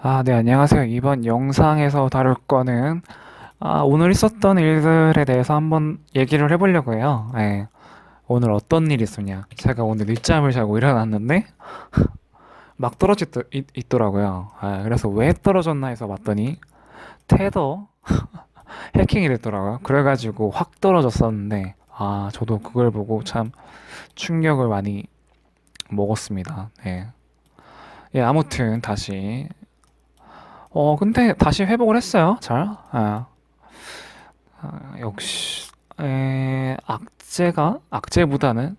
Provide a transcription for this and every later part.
아, 네, 안녕하세요. 이번 영상에서 다룰 거는, 아, 오늘 있었던 일들에 대해서 한번 얘기를 해보려고 해요. 예. 오늘 어떤 일이 있었냐. 제가 오늘 늦잠을 자고 일어났는데, 막 떨어져 있, 있더라고요. 아, 그래서 왜 떨어졌나 해서 봤더니, 테더 해킹이 됐더라고요. 그래가지고 확 떨어졌었는데, 아, 저도 그걸 보고 참 충격을 많이 먹었습니다. 네. 예, 아무튼 다시 어, 근데 다시 회복을 했어요. 잘. 아, 아, 역시 에, 악재가 악재보다는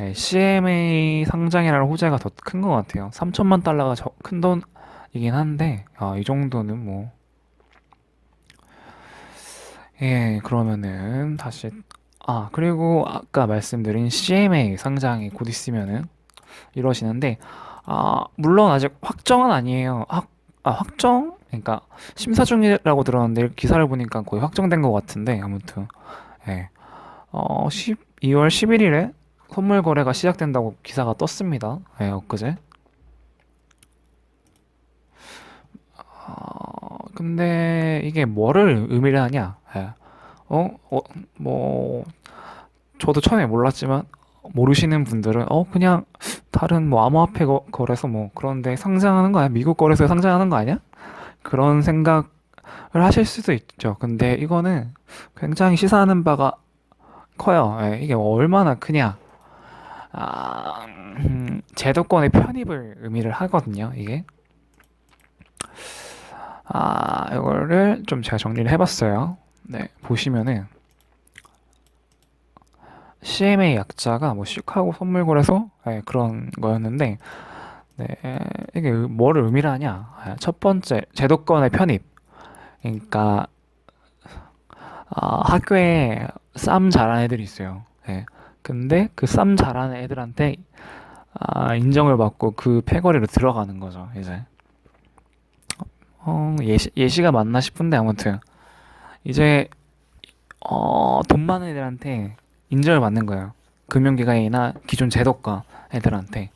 에, CMA 상장이라는 호재가 더 큰 것 같아요. 3천만 달러가 저, 큰 돈이긴 한데 아, 이 정도는 뭐 예, 그러면은 다시 아, 그리고 아까 말씀드린 CMA 상장이 곧 있으면은 이러시는데 아, 물론 아직 확정은 아니에요. 확, 아, 확정? 그러니까 심사 중이라고 들었는데 기사를 보니까 거의 확정된 것 같은데 아무튼 예. 어, 12월 11일에 선물 거래가 시작된다고 기사가 떴습니다. 예, 엊그제. 어, 근데 이게 뭐를 의미를 하냐? 예. 어, 어, 뭐 저도 처음에 몰랐지만 모르시는 분들은 어 그냥 다른 뭐 암호화폐 거, 거래소 뭐 그런데 상장하는 거 아니야? 미국 거래소에 상장하는 거 아니야? 그런 생각을 하실 수도 있죠. 근데 이거는 굉장히 시사하는 바가 커요. 예, 이게 얼마나 크냐? 아, 음, 제도권의 편입을 의미를 하거든요. 이게. 아, 이거를 좀 제가 정리를 해봤어요. 네, 보시면은 CMA 약자가 뭐 시카고 선물거래소 네, 그런 거였는데 네, 이게 의- 뭐를 의미를 하냐? 아, 첫 번째 제도권의 편입. 그러니까 아, 학교에 쌈 잘하는 애들이 있어요. 예. 근데 그 쌈 잘하는 애들한테 아, 인정을 받고 그 패거리로 들어가는 거죠. 이제 어, 예시, 예시가 맞나 싶은데 아무튼 이제 어, 돈 많은 애들한테 인정을 받는 거예요. 금융기관이나 기존 제도과 애들한테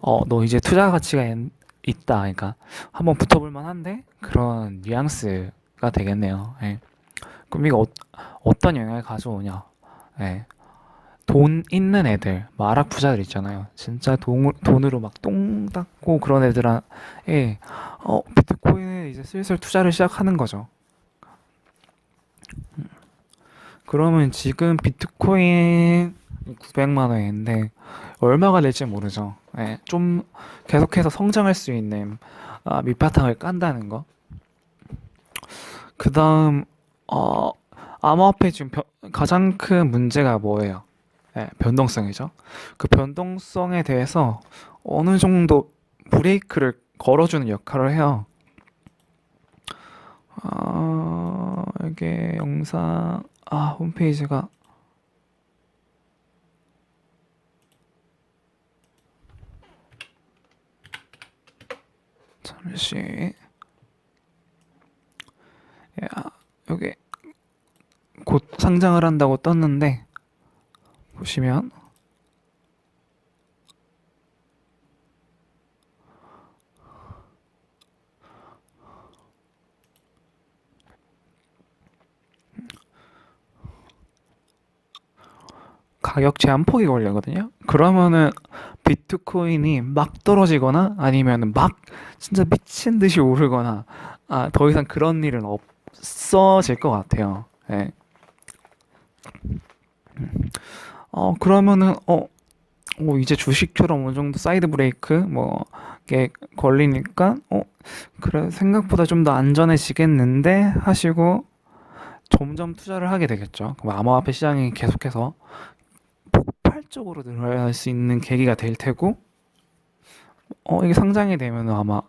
어, 너 이제 투자 가치가 있- 있다. 그러니까 한번 붙어볼 만한데 그런 뉘앙스가 되겠네요. 예. 그럼 이거 어, 어떤 영향을 가져오냐? 예. 돈 있는 애들, 마락 부자들 있잖아요. 진짜 돈, 돈으로 막 똥 닦고 그런 애들한테 어, 비트코인에 이제 슬슬 투자를 시작하는 거죠. 그러면 지금 비트코인 900만 원인데 얼마가 될지 모르죠. 예, 좀 계속해서 성장할 수 있는 아, 밑바탕을 깐다는 거. 그 다음 어, 암호화폐 지금 변- 가장 큰 문제가 뭐예요? 예, 변동성이죠. 그 변동성에 대해서 어느 정도 브레이크를 걸어주는 역할을 해요. 아, 이게 영상, 아, 홈페이지가, 잠시, 야, 여기 곧 상장을 한다고 떴는데, 보시면, 가격 제한 폭이 걸리거든요. 그러면은 비트코인이 막 떨어지거나 아니면 막 진짜 미친 듯이 오르거나 아, 더 이상 그런 일은 없어질 것 같아요. 예. 어, 그러면은 어, 어, 이제 주식처럼 어느 정도 사이드 브레이크 뭐 이게 걸리니까 어, 그래 생각보다 좀 더 안전해지겠는데 하시고 점점 투자를 하게 되겠죠. 그럼 암호화폐 시장이 계속해서 폭발적으로 늘어날 수 있는 계기가 될 테고, 어, 이게 상장이 되면 아마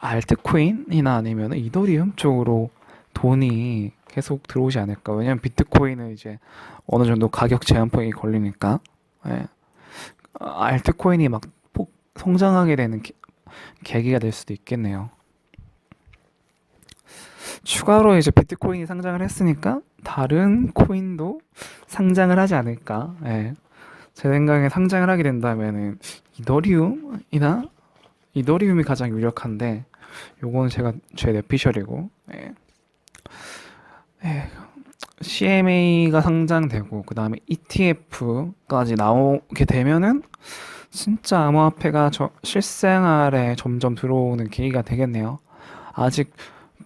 알트코인이나 아니면 이더리움 쪽으로 돈이 계속 들어오지 않을까. 왜냐면 비트코인은 이제 어느 정도 가격 제한폭이 걸리니까, 예. 아, 알트코인이 막 폭 성장하게 되는 계, 계기가 될 수도 있겠네요. 추가로 이제 비트코인이 상장을 했으니까 다른 코인도 상장을 하지 않을까. 예. 제 생각에 상장을 하게 된다면은 이더리움이나 이더리움이 가장 유력한데 요거는 제가 제 뇌피셜이고 예. 예. CMA가 상장되고 그 다음에 ETF까지 나오게 되면은 진짜 암호화폐가 저 실생활에 점점 들어오는 계기가 되겠네요. 아직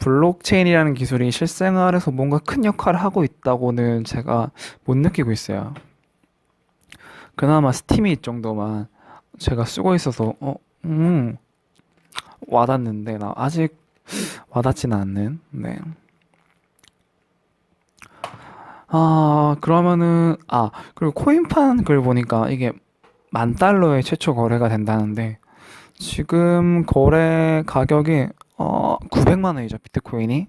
블록체인이라는 기술이 실생활에서 뭔가 큰 역할을 하고 있다고는 제가 못 느끼고 있어요. 그나마 스팀이 정도만 제가 쓰고 있어서 어, 음, 와닿는데 나 아직 와닿지는 않는. 네. 아, 그러면은 아, 그리고 코인판 글 보니까 이게 만 달러에 최초 거래가 된다는데 지금 거래 가격이 어 900만 원이죠, 비트코인이.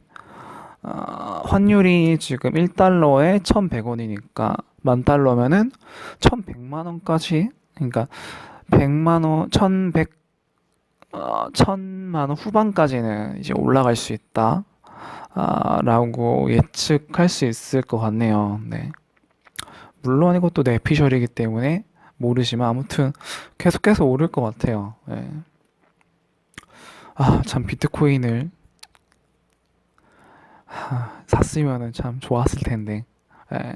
아, 환율이 지금 1달러에 1,100원이니까 만 달러면은 1,100만 원까지 그러니까 100만 원, 1,100 어, 1,000만 원 후반까지는 이제 올라갈 수 있다. 아, 라고 예측할 수 있을 것 같네요. 네. 물론 이것도 내피셜이기 때문에 모르지만 아무튼 계속해서 오를 것 같아요. 네. 아, 참 비트코인을 하, 샀으면은 참 좋았을 텐데. 예.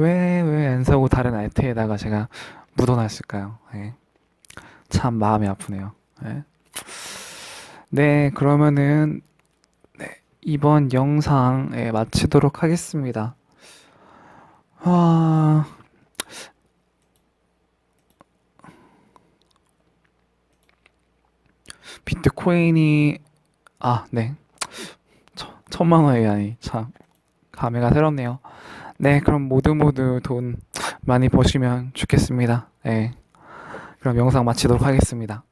왜, 왜 안 사고 다른 알트에다가 제가 묻어놨을까요? 예. 참 마음이 아프네요. 예. 네, 그러면은 네, 이번 영상 예, 마치도록 하겠습니다. 아, 비트코인이 아, 네. 천- 천만 원이 아니 참 감회가 새롭네요. 네, 그럼 모두 모두 돈 많이 버시면 좋겠습니다. 네. 그럼 영상 마치도록 하겠습니다.